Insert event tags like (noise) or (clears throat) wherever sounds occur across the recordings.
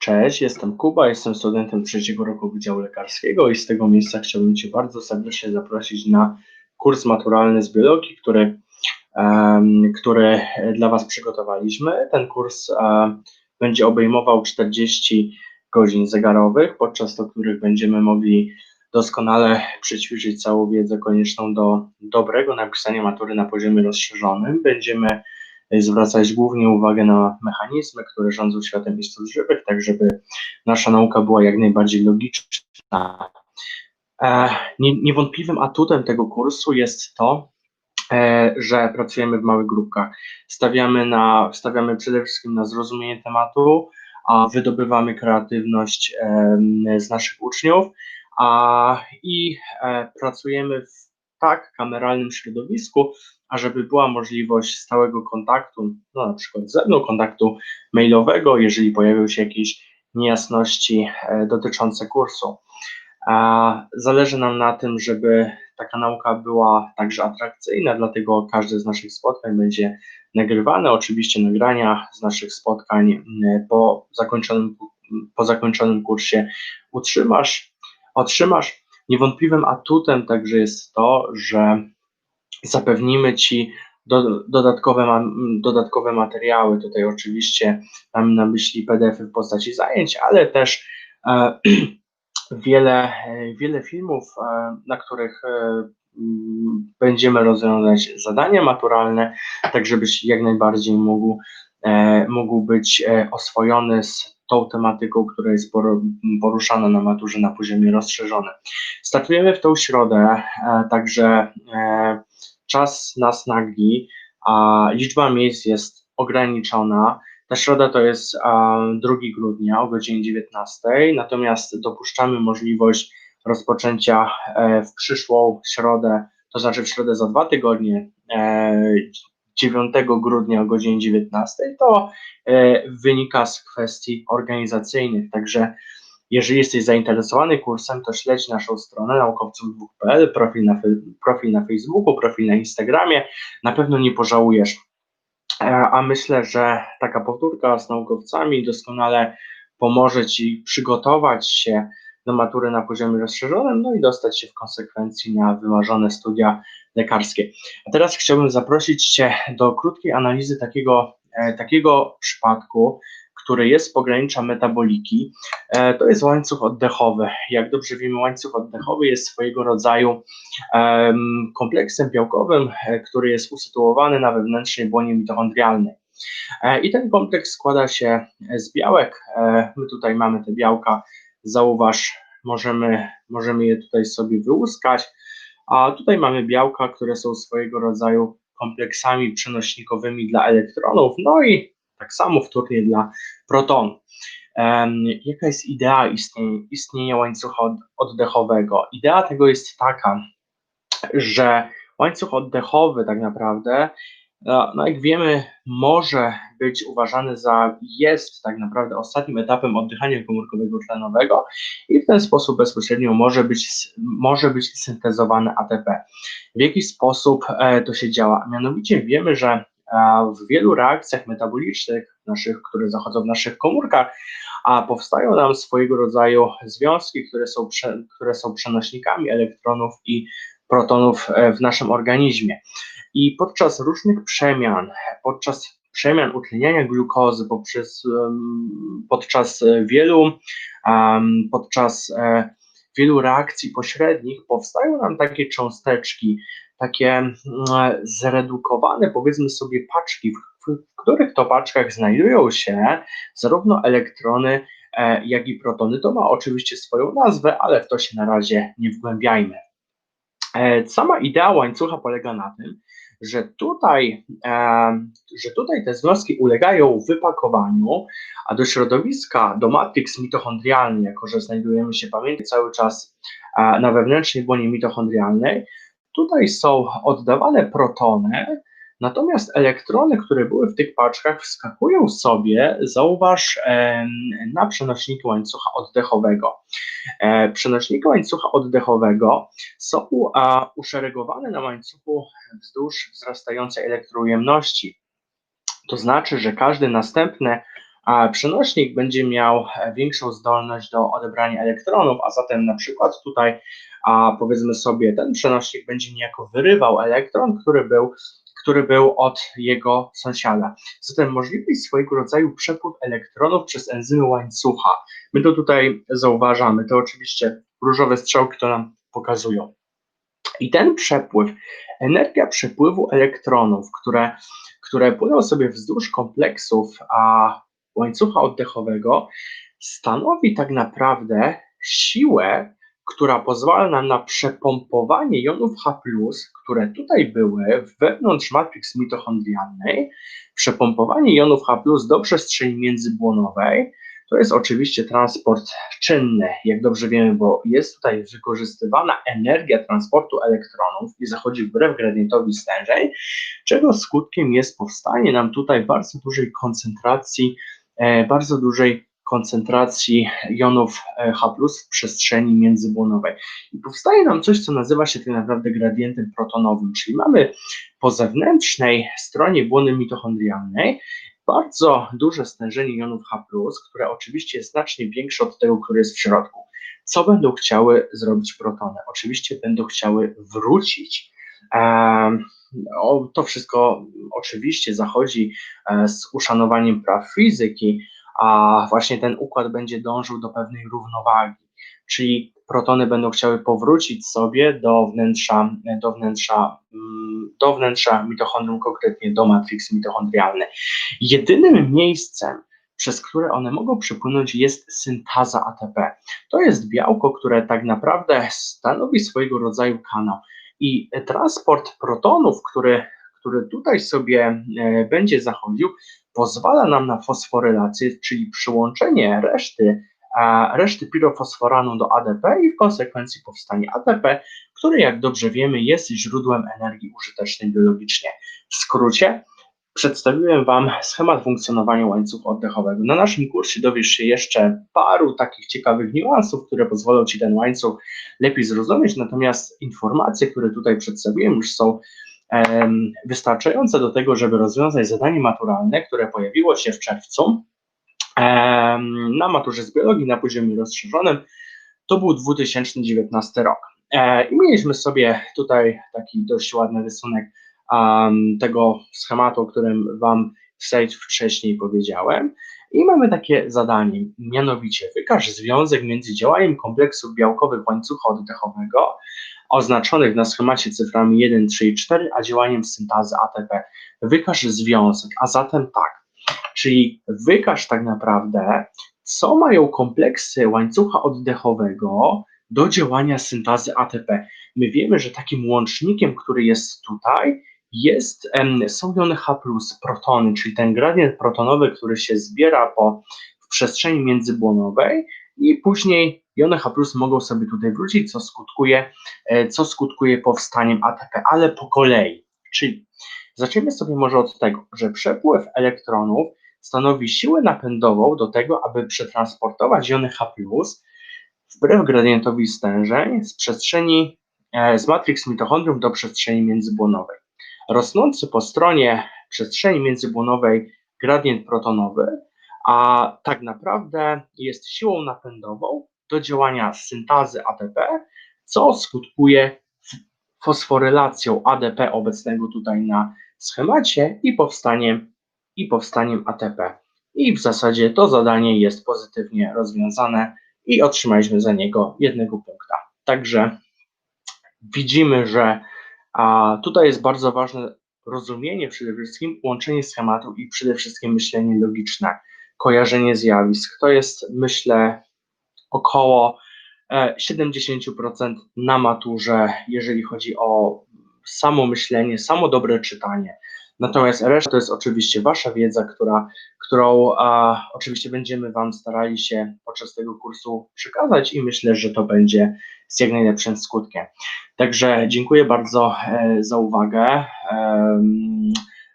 Cześć, jestem Kuba, jestem studentem trzeciego roku Wydziału Lekarskiego i z tego miejsca chciałbym Cię bardzo serdecznie zaprosić na kurs maturalny z biologii, który, em, który dla Was przygotowaliśmy. Ten kurs e, będzie obejmował 40 godzin zegarowych, podczas do których będziemy mogli doskonale przećwiczyć całą wiedzę konieczną do dobrego napisania matury na poziomie rozszerzonym. Będziemy zwracać głównie uwagę na mechanizmy, które rządzą światem istot żywych, tak żeby nasza nauka była jak najbardziej logiczna. E, niewątpliwym atutem tego kursu jest to, e, że pracujemy w małych grupkach. Stawiamy, na, stawiamy przede wszystkim na zrozumienie tematu, a wydobywamy kreatywność z naszych uczniów a, i e, pracujemy w tak kameralnym środowisku, ażeby była możliwość stałego kontaktu, no na przykład ze mną, kontaktu mailowego, jeżeli pojawią się jakieś niejasności e, dotyczące kursu. Zależy nam na tym, żeby taka nauka była także atrakcyjna, dlatego każde z naszych spotkań będzie nagrywane. Oczywiście nagrania z naszych spotkań po zakończonym, po zakończonym kursie utrzymasz, otrzymasz. Niewątpliwym atutem także jest to, że zapewnimy Ci do, dodatkowe, dodatkowe materiały. Tutaj oczywiście mamy na myśli PDF-y w postaci zajęć, ale też e, (clears throat) wiele, wiele filmów, e, na których e, będziemy rozwiązać zadania maturalne, tak żebyś jak najbardziej mógł, e, mógł być e, oswojony z tą tematyką, która jest poruszana na maturze na poziomie rozszerzonym. Startujemy w tą środę, e, także czas nas nagli, a liczba miejsc jest ograniczona. Ta środa to jest 2 grudnia o godzinie 19, natomiast dopuszczamy możliwość rozpoczęcia e, w przyszłą środę, to znaczy w środę za dwa tygodnie, 9 e, grudnia o godzinie 19. To e, wynika z kwestii organizacyjnych, także jeżeli jesteś zainteresowany kursem, to śledź naszą stronę naukowców2.pl, profil na, profil na Facebooku, profil na Instagramie. Na pewno nie pożałujesz. E, a myślę, że taka powtórka z naukowcami doskonale pomoże Ci przygotować się do matury na poziomie rozszerzonym, no i dostać się w konsekwencji na wymarzone studia lekarskie. A teraz chciałbym zaprosić Cię do krótkiej analizy takiego, e, takiego przypadku, który jest z pogranicza metaboliki, e, to jest łańcuch oddechowy. Jak dobrze wiemy, łańcuch oddechowy jest swojego rodzaju kompleksem białkowym, e, który jest usytuowany na wewnętrznej błonie mitochondrialnej. I ten kompleks składa się z białek. My tutaj mamy te białka, zauważ, możemy, możemy je tutaj sobie wyłuskać. A tutaj mamy białka, które są swojego rodzaju kompleksami przenośnikowymi dla elektronów. No i tak samo wtórnie dla protonu. Jaka jest idea istnienia łańcucha oddechowego? Idea tego jest taka, że łańcuch oddechowy tak naprawdę, no, no jak wiemy, może być uważany za, jest tak naprawdę ostatnim etapem oddychania komórkowego tlenowego i w ten sposób bezpośrednio może być, może być syntezowane ATP. W jaki sposób e, to się działa? Mianowicie wiemy, że w wielu reakcjach metabolicznych, naszych, które zachodzą w naszych komórkach, a powstają nam swojego rodzaju związki, które są, które są przenośnikami elektronów i protonów e, w naszym organizmie. I podczas różnych przemian, podczas przemian utleniania glukozy, poprzez, podczas wielu, podczas e, wielu reakcji pośrednich powstają nam takie cząsteczki, takie zredukowane, powiedzmy sobie, paczki, w, których to paczkach znajdują się zarówno elektrony, e, jak i protony. To ma oczywiście swoją nazwę, ale w to się na razie nie wgłębiajmy. E, sama idea łańcucha polega na tym, że tutaj, e, że tutaj te związki ulegają wypakowaniu, a do środowiska, do matrix mitochondrialnej, jako że znajdujemy się, pamiętaj, cały czas na wewnętrznej błonie mitochondrialnej, Tutaj są oddawane protony, natomiast elektrony, które były w tych paczkach, wskakują sobie, zauważ, na przenośniki łańcucha oddechowego. E, przenośniki łańcucha oddechowego są uszeregowane na łańcuchu wzdłuż wzrastającej elektroujemności. To znaczy, że każdy następny przenośnik będzie miał większą zdolność do odebrania elektronów, a zatem na przykład tutaj, a powiedzmy sobie, ten przenośnik będzie niejako wyrywał elektron, który był który był od jego sąsiada. Zatem możliwość swojego rodzaju przepływ elektronów przez enzymy łańcucha. My to tutaj zauważamy, to oczywiście różowe strzałki to nam pokazują. I ten przepływ, energia przepływu elektronów, które, które płyną sobie wzdłuż kompleksów a łańcucha oddechowego, stanowi tak naprawdę siłę, która pozwala nam na przepompowanie jonów H+, które tutaj były wewnątrz matryks mitochondrialnej, przepompowanie jonów H+, do przestrzeni międzybłonowej, to jest oczywiście transport czynny, jak dobrze wiemy, bo jest tutaj wykorzystywana energia transportu elektronów i zachodzi wbrew gradientowi stężeń, czego skutkiem jest powstanie nam tutaj bardzo dużej koncentracji, e, bardzo dużej koncentracji jonów e, H w przestrzeni międzybłonowej. I powstaje nam coś, co nazywa się tak naprawdę gradientem protonowym, czyli mamy po zewnętrznej stronie błony mitochondrialnej bardzo duże stężenie jonów H, które oczywiście jest znacznie większe od tego, które jest w środku. Co będą chciały zrobić protony? Oczywiście będą chciały wrócić. to wszystko oczywiście zachodzi e, z uszanowaniem praw fizyki, a właśnie ten układ będzie dążył do pewnej równowagi, czyli protony będą chciały powrócić sobie do wnętrza, do wnętrza, mm, do wnętrza mitochondrium, konkretnie do matrix mitochondrialnej. Jedynym miejscem, przez które one mogą przypłynąć, jest syntaza ATP. To jest białko, które tak naprawdę stanowi swojego rodzaju kanał. I transport protonów, który, który tutaj sobie e, będzie zachodził, pozwala nam na fosforylację, czyli przyłączenie reszty, reszty pirofosforanu do ADP i w konsekwencji powstanie ATP, który jak dobrze wiemy jest źródłem energii użytecznej biologicznie. W skrócie przedstawiłem Wam schemat funkcjonowania łańcucha oddechowego. Na naszym kursie dowiesz się jeszcze paru takich ciekawych niuansów, które pozwolą Ci ten łańcuch lepiej zrozumieć, natomiast informacje, które tutaj przedstawiłem już są wystarczające do tego, żeby rozwiązać zadanie maturalne, które pojawiło się w czerwcu na maturze z biologii na poziomie rozszerzonym. To był 2019 rok. E, I mieliśmy sobie tutaj taki dość ładny rysunek tego schematu, o którym Wam wcześniej powiedziałem. I mamy takie zadanie, mianowicie wykaż związek między działaniem kompleksów białkowych łańcucha oddechowego oznaczonych na schemacie cyframi 1, 3 i 4, a działaniem syntazy ATP. Wykaż związek, a zatem tak, czyli wykaż tak naprawdę, co mają kompleksy łańcucha oddechowego do działania syntazy ATP. My wiemy, że takim łącznikiem, który jest tutaj, jest, są jony H+, protony, czyli ten gradient protonowy, który się zbiera po, w przestrzeni międzybłonowej i później jony H mogą sobie tutaj wrócić, co skutkuje, e, co skutkuje powstaniem ATP, ale po kolei. Czyli zacznijmy sobie może od tego, że przepływ elektronów stanowi siłę napędową do tego, aby przetransportować jony H wbrew gradientowi stężeń z przestrzeni, e, z matrix mitochondrium do przestrzeni międzybłonowej. Rosnący po stronie przestrzeni międzybłonowej gradient protonowy, a tak naprawdę jest siłą napędową do działania syntazy ATP, co skutkuje fosforylacją ADP obecnego tutaj na schemacie i powstaniem, i powstaniem ATP. I w zasadzie to zadanie jest pozytywnie rozwiązane i otrzymaliśmy za niego jednego punkta. Także widzimy, że a, tutaj jest bardzo ważne rozumienie przede wszystkim, łączenie schematu i przede wszystkim myślenie logiczne, kojarzenie zjawisk. To jest, myślę, około 70% e, na maturze, jeżeli chodzi o samo myślenie, samo dobre czytanie. Natomiast reszta to jest oczywiście Wasza wiedza, która, którą a, oczywiście będziemy Wam starali się podczas tego kursu przekazać i myślę, że to będzie z jak najlepszym skutkiem. Także dziękuję bardzo e, za uwagę. E,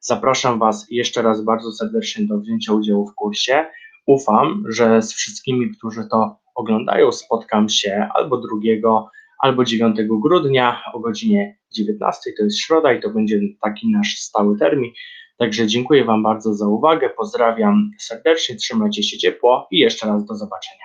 zapraszam Was jeszcze raz bardzo serdecznie do wzięcia udziału w kursie. Ufam, że z wszystkimi, którzy to oglądają, spotkam się albo 2, albo 9 grudnia o godzinie 19, to jest środa i to będzie taki nasz stały termin. Także dziękuję Wam bardzo za uwagę, pozdrawiam serdecznie, trzymajcie się ciepło i jeszcze raz do zobaczenia.